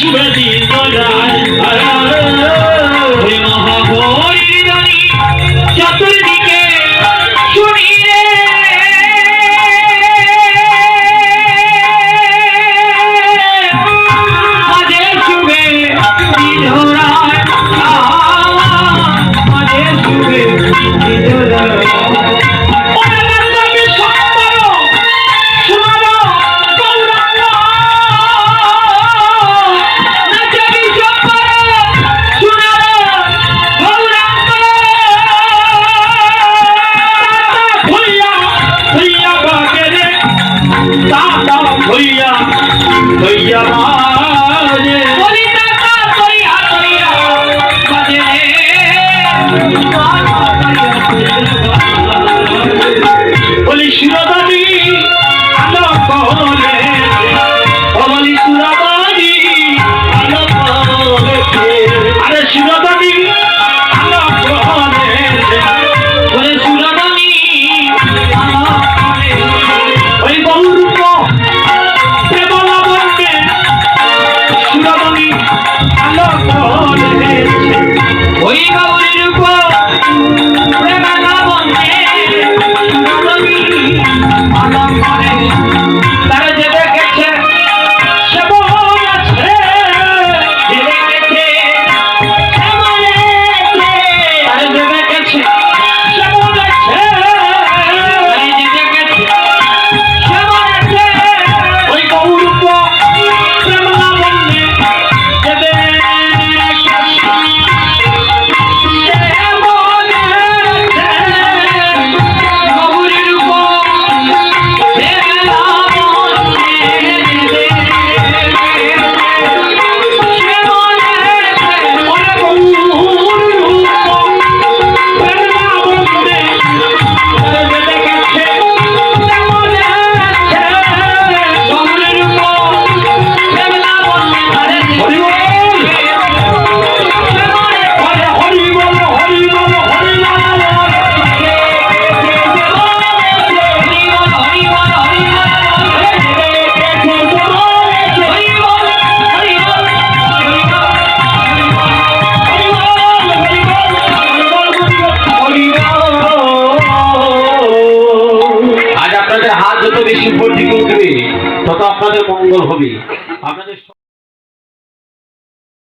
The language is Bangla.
شو بدي শিরদানি তারা যে শিল্প ঠিক উঠবে তত আপনাদের মঙ্গল হবে। আপনাদের